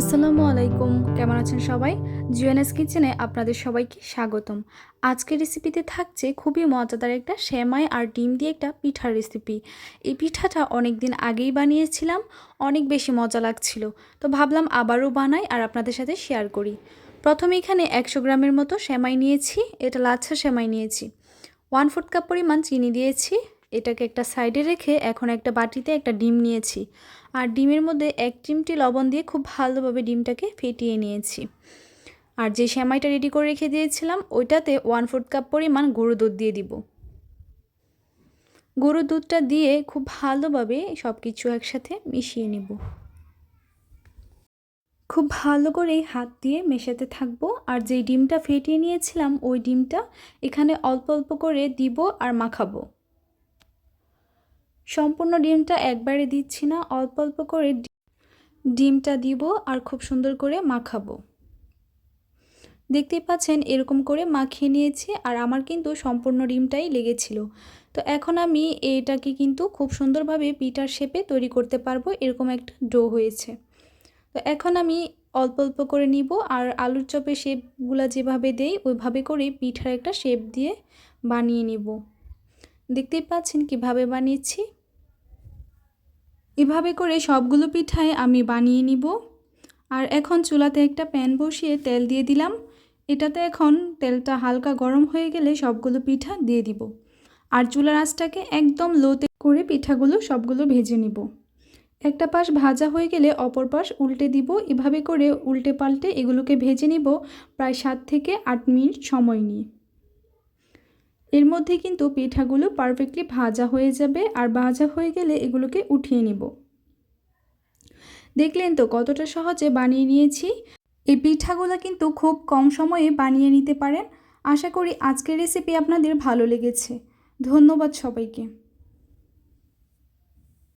আসসালামু আলাইকুম। কেমন আছেন সবাই? জিওএনএস কিচেনে আপনাদের সবাইকে স্বাগতম। আজকের রেসিপিতে থাকছে খুবই মজাদার একটা সেমাই আর ডিম দিয়ে একটা পিঠার রেসিপি। এই পিঠাটা অনেক দিন আগেই বানিয়েছিলাম, অনেক বেশি মজা লাগছিল। তো ভাবলাম আবারও বানাই আর আপনাদের সাথে শেয়ার করি। প্রথমে এখানে একশো গ্রামের মতো সেমাই নিয়েছি, এটা লাচ্ছা সেমাই নিয়েছি। ওয়ান ফোর্থ কাপ পরিমাণ চিনি দিয়েছি এটাকে একটা সাইডে রেখে এখন একটা বাটিতে একটা ডিম নিয়েছি। আর ডিমের মধ্যে এক চিমটি লবণ দিয়ে খুব ভালোভাবে ডিমটাকে ফেটিয়ে নিয়েছি। আর যে সেমাইটা রেডি করে রেখে দিয়েছিলাম, ওইটাতে ওয়ান ফোর্থ কাপ পরিমাণ গরু দুধ দিয়ে দিব। গরুর দুধটা দিয়ে খুব ভালোভাবে সব কিছু একসাথে মিশিয়ে নিব। খুব ভালো করে হাত দিয়ে মেশাতে থাকব। আর যেই ডিমটা ফেটিয়ে নিয়েছিলাম, ওই ডিমটা এখানে অল্প অল্প করে দিব আর মাখাবো। সম্পূর্ণ ডিমটা একবারে দিচ্ছি না, অল্প অল্প করে ডিমটা দিব আর খুব সুন্দর করে মাখাবো। দেখতেই পাচ্ছেন এরকম করে মাখিয়ে নিয়েছি আর আমার কিন্তু সম্পূর্ণ ডিমটাই লেগেছিল। তো এখন আমি এটাকে কিন্তু খুব সুন্দরভাবে পিঠার শেপে তৈরি করতে পারব, এরকম একটা ডো হয়েছে। তো এখন আমি অল্প অল্প করে নিব আর আলুর চপের শেপগুলো যেভাবে দেই, ওইভাবে করে পিঠার একটা শেপ দিয়ে বানিয়ে নিব। দেখতেই পাচ্ছেন কীভাবে বানিয়েছি। এভাবে করে সবগুলো পিঠায় আমি বানিয়ে নিব। আর এখন চুলাতে একটা প্যান বসিয়ে তেল দিয়ে দিলাম। এটাতে এখন তেলটা হালকা গরম হয়ে গেলে সবগুলো পিঠা দিয়ে দিব। আর চুলার আঁচটাকে একদম লোতে করে পিঠাগুলো সবগুলো ভেজে নিব। একটা পাশ ভাজা হয়ে গেলে অপর পাশ উল্টে দিব। এভাবে করে উল্টে পাল্টে এগুলোকে ভেজে নিব প্রায় সাত থেকে আট মিনিট সময় নিয়ে। এর মধ্যে কিন্তু পিঠাগুলো পারফেক্টলি ভাজা হয়ে যাবে আর ভাজা হয়ে গেলে এগুলোকে উঠিয়ে নিব। দেখলেন তো কতটা সহজে বানিয়ে নিয়েছি। এই পিঠাগুলো কিন্তু খুব কম সময়ে বানিয়ে নিতে পারেন। আশা করি আজকের রেসিপি আপনাদের ভালো লেগেছে। ধন্যবাদ সবাইকে।